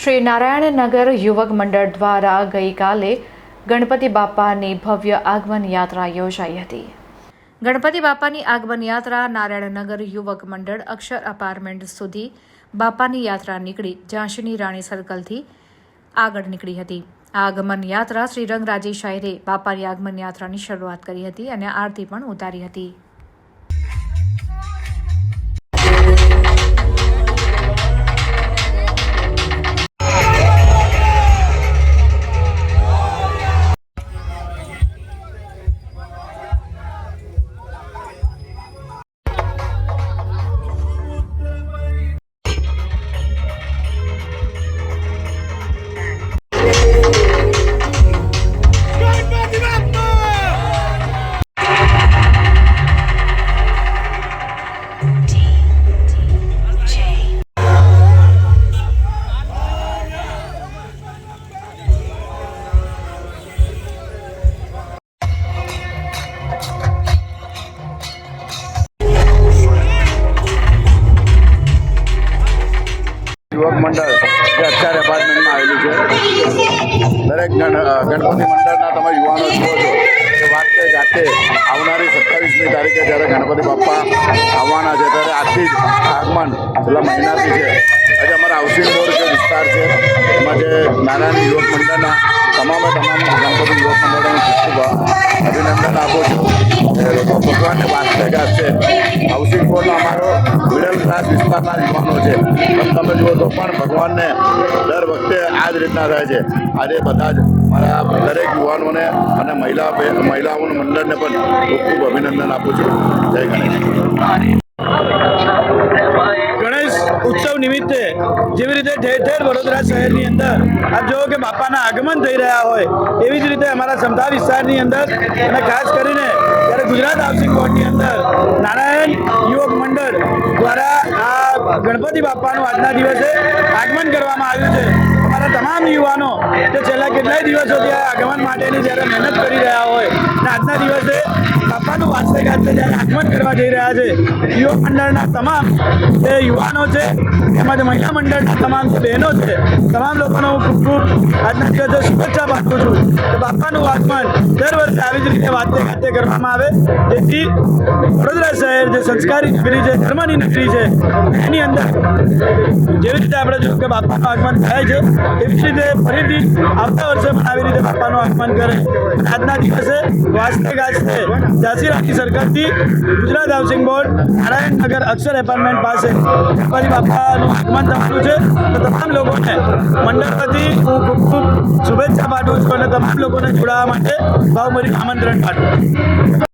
શ્રી નારાયણનગર યુવક મંડળ દ્વારા ગઈકાલે ગણપતિ બાપાની ભવ્ય આગમન યાત્રા યોજાઈ હતી. ગણપતિ બાપાની આગમન યાત્રા નારાયણનગર યુવક મંડળ અક્ષર અપાર્ટમેન્ટ સુધી બાપાની યાત્રા નીકળી ઝાંસીની રાણી સર્કલથી આગળ નીકળી હતી. આગમન યાત્રા શ્રી રંગરાજી શાયરે બાપાની આગમન યાત્રાની શરૂઆત કરી હતી અને આરતી પણ ઉતારી હતી. યુવક મંડળ જે અત્યારે એપાર્ટમેન્ટમાં આવેલું છે. દરેક ગણ ગણપતિ મંડળના તમે યુવાનો જુઓ છો, એ વાતે જાતે આવનારી સત્તાવીસમી તારીખે જ્યારે ગણપતિ બાપ્પા આવવાના છે, ત્યારે આજથી જ આગમન છેલ્લા મહિનાથી છે. આજે અમારા હાઉસિંગ બોર્ડ જે વિસ્તાર છે, એમાં જે નાના યુવક મંડળના તમામે તમામ ગણપતિ યુવક મંડળોને ખૂબ ખૂબ અભિનંદન આપું છું. ભગવાનને વાસ્તે ગાસ્તે ગણેશ. ઉત્સવ નિમિત્તે જેવી રીતે ઠેર ઠેર વડોદરા શહેરની અંદર આપ જુઓ કે બાપાના આગમન થઈ રહ્યા હોય, એવી જ રીતે અમારા સમતા વિસ્તારની અંદર અને ખાસ કરીને ત્યારે ગુજરાત હાઉસિંગ બોર્ડની અંદર નારાયણ ગણપતિ બાપાનું આજના દિવસે આગમન કરવામાં આવ્યું છે. અમારા તમામ યુવાનો જે છેલ્લા કેટલાય દિવસોથી આ આગમન માટેની જ્યારે મહેનત કરી રહ્યા હોય આજના દિવસે બાપાનું વાસ્તે ગાસ્તે જ્યારે આગમન કરવા જઈ રહ્યા છે. યુવક મંડળના તમામ, જે યુવાનો છે, તેમજ મહિલા મંડળના તમામ જે બહેનો છે, તમામ લોકોનો હું ખૂબ ખૂબ આજના દિવસે શુભેચ્છા પાઠવું છું કે બાપાનું આગમન દર વર્ષે આવી જ રીતે વાતે ગાતે કરવામાં આવે. જેથી વડોદરા શહેર જે સંસ્કારી નગરી છે, ધર્મની નગરી છે, એની અંદર જેવી રીતે આપણે જોયું કે બાપાનું આગમન થાય છે, એવી જ રીતે ફરીથી આવતા વર્ષે પણ આવી રીતે બાપાનું આગમન કરે. આજના દિવસે વાસ્તે ગાજતે Jhansi Rani સરકારથી Gujarat housing board Narayannagar Akshar apartment પાસે ગણપતિ બાપાનું આગમન થવાનું છે. તો તમામ લોકોને મંડળ વતી હું ખૂબ ખૂબ શુભેચ્છા પાઠવું છું અને તમામ લોકોને જોડાવા માટે ભાવભરી આમંત્રણ પાઠવું